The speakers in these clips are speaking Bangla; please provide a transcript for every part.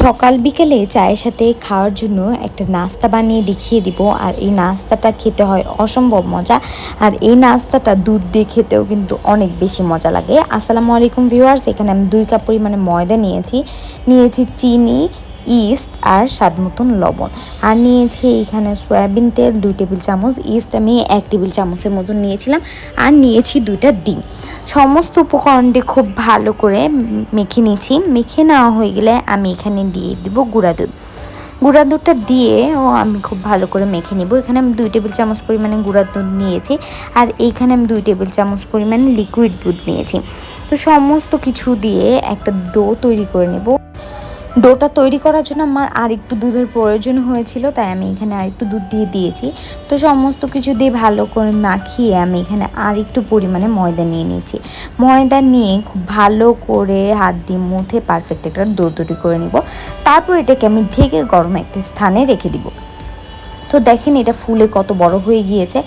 সকাল বিকেলে চায়ের সাথে খাওয়ার জন্য একটা নাস্তা বানিয়ে দেখিয়ে দিব। আর এই নাস্তাটা খেতে হয় অসম্ভব মজা। আর এই নাস্তাটা দুধ দিয়ে খেতেও কিন্তু অনেক বেশি মজা লাগে। আসসালামু আলাইকুম ভিউয়ার্স, এখানে আমি দুই কাপ পরিমাণে ময়দা নিয়েছি। নিয়েছি চিনি ইস্ট আর স্বাদ মতন লবণ। আর নিয়েছি এখানে সয়াবিন তেল, দুই টেবিল চামচ ইস্ট। আমি এক টেবিল চামচের মতন নিয়েছিলাম। আর নিয়েছি দুইটা ডিম। সমস্ত উপকরণটি খুব ভালো করে মেখে নিয়েছি। মেখে নেওয়া হয়ে গেলে আমি এখানে দিয়ে দিব গুঁড়া দুধ। গুঁড়া দুধটা দিয়ে ও আমি খুব ভালো করে মেখে নিব। এখানে আমি দুই টেবিল চামচ পরিমাণে গুঁড়া দুধ নিয়েছি। আর এইখানে আমি দুই টেবিল চামচ পরিমাণে লিকুইড দুধ নিয়েছি। তো সমস্ত কিছু দিয়ে একটা ডো তৈরি করে নেব। ডোটা তৈরি করার জন্য আমার আর একটু দুধের প্রয়োজন হয়েছিল, তাই আমি এখানে আর একটু দুধ দিয়ে দিয়েছি। তো সমস্ত কিছু দিয়ে ভালো করে মাখিয়ে আমি এখানে আর একটু পরিমাণে ময়দা নিয়ে নিয়েছি। ময়দা নিয়ে খুব ভালো করে হাত দিয়ে মুথে পারফেক্ট একটা ডো তৈরি করে নিব। তারপর এটাকে আমি ঢেকে গরম একটা স্থানে রেখে দিব। তো দেখেন এটা ফুলে কত বড় হয়ে গিয়েছে।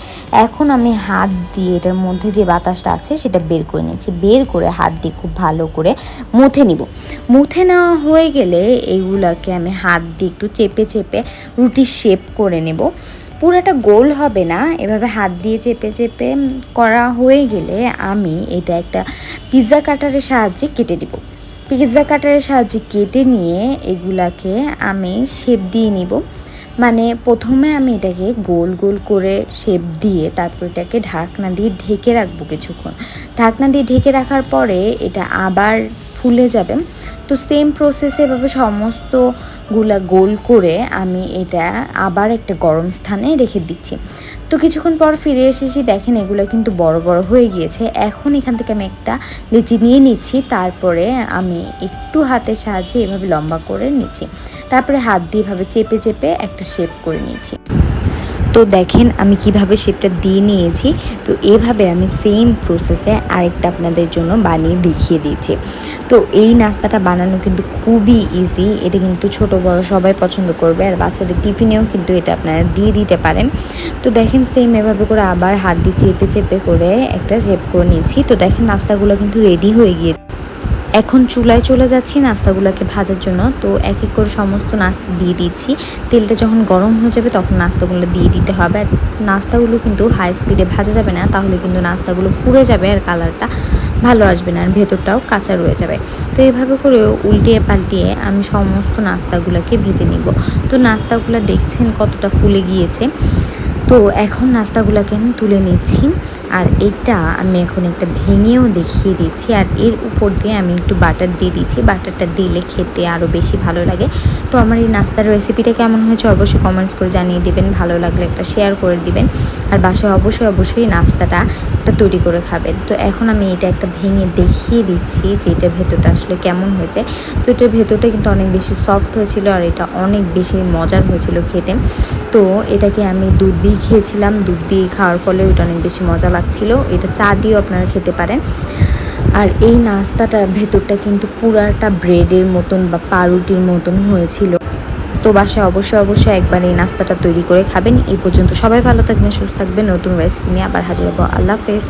এখন আমি হাত দিয়ে এটার মধ্যে যে বাতাসটা আছে, সেটা বের করে নিচ্ছি। বের করে হাত দিয়ে খুব ভালো করে মুথে নিব। মুথে নেওয়া হয়ে গেলে এইগুলাকে আমি হাত দিয়ে একটু চেপে চেপে রুটির শেপ করে নেব। পুরাটা গোল হবে না। এভাবে হাত দিয়ে চেপে চেপে করা হয়ে গেলে আমি এটা একটা পিৎজা কাটারের সাহায্যে কেটে দিব পিৎজা কাটারের সাহায্যে কেটে নিয়ে এগুলাকে আমি শেপ দিয়ে নিব। মানে প্রথমে আমি এটাকে গোল গোল করে শেপ দিয়ে তারপর এটাকে ঢাকনা দিয়ে ঢেকে রাখব কিছুক্ষণ। ঢাকনা দিয়ে ঢেকে রাখার পরে এটা আবার ফুলে যাবে। তো সেম প্রসেসে এভাবে সমস্তগুলা গোল করে আমি এটা আবার একটা গরম স্থানে রেখে দিচ্ছি। তো কিছুক্ষণ পর ফিরে এসেছি, দেখেন এগুলো কিন্তু বড় বড় হয়ে গিয়েছে। এখন এখান থেকে আমি একটা লিচি নিয়ে নিচ্ছি, তারপরে আমি একটু হাতের সাহায্যে এভাবে লম্বা করে নিচ্ছি। তারপরে হাত দিয়ে এভাবে চেপে চেপে একটা শেপ করে নিয়েছি তো দেখেন আমি কীভাবে শেপটা দিয়ে নিয়েছি। তো এভাবে আমি সেম প্রসেসে আরেকটা আপনাদের জন্য বানিয়ে দেখিয়ে দিয়েছি তো এই নাস্তাটা বানানো কিন্তু খুবই ইজি এটা কিন্তু ছোট, বড় সবাই পছন্দ করবে। আর বাচ্চাদের টিফিনেও কিন্তু এটা আপনারা দিয়ে দিতে পারেন। তো দেখেন সেম এভাবে করে আবার হাত দিয়ে চেপে চেপে করে একটা শেপ করে নিয়েছি তো দেখেন নাস্তাগুলো কিন্তু রেডি হয়ে গিয়েছে এখন চুলায় চলে যাচ্ছি, নাস্তাগুলোকে ভাজার জন্য। তো এক এক করে সমস্ত নাস্তা দিয়ে দিচ্ছি। তেলটা যখন গরম হয়ে যাবে তখন নাস্তাগুলো দিয়ে দিতে হবে। আর নাস্তাগুলো কিন্তু হাই স্পিডে ভাজা যাবে না, তাহলে কিন্তু নাস্তাগুলো পুড়ে যাবে আর কালারটা ভালো আসবে না, আর ভেতরটাও কাঁচা রয়ে যাবে। তো এইভাবে করে উল্টিয়ে পাল্টিয়ে আমি সমস্ত নাস্তাগুলোকে ভেজে নিব। তো নাস্তাগুলো দেখছেন কতটা ফুলে গিয়েছে। তো এখন নাস্তাগুলোকে আমি তুলে নিচ্ছি। আর এটা আমি এখন একটা ভেঙেও দেখিয়ে দিচ্ছি। আর এর উপর দিয়ে আমি একটু বাটার দিয়ে দিচ্ছি। বাটারটা দিলে খেতে আরও বেশি ভালো লাগে। তো আমার এই নাস্তার রেসিপিটা কেমন হয়েছে অবশ্যই কমেন্টস করে জানিয়ে দেবেন। ভালো লাগলে একটা শেয়ার করে দিবেন। আর বাসায় অবশ্যই অবশ্যই নাস্তাটা একটা তৈরি করে খাবেন। তো এখন আমি এটা একটা ভেঙে দেখিয়ে দিচ্ছি যে এটার ভেতরটা আসলে কেমন হয়েছে। তো এটার ভেতরটা কিন্তু অনেক বেশি সফট হয়েছিল আর এটা অনেক বেশি মজার হয়েছিল খেতে। তো এটাকে আমি দুধ দিয়ে খেয়েছিলাম, দুধ দিয়ে খাওয়ার ফলে ওটা অনেক বেশি মজা লাগছিল। এটা চা দিয়েও আপনারা খেতে পারেন। আর এই নাস্তাটার ভেতরটা কিন্তু পুরাটা ব্রেডের মতন বা পাউরুটির মতন হয়েছিল। তো বাসায় অবশ্যই অবশ্যই একবার এই নাস্তাটা তৈরি করে খাবেন। এই পর্যন্ত সবাই ভালো থাকবেন, সুস্থ থাকবেন। নতুন রেসিপি নিয়ে আবার হাজির হব। আল্লাহ হাফেজ।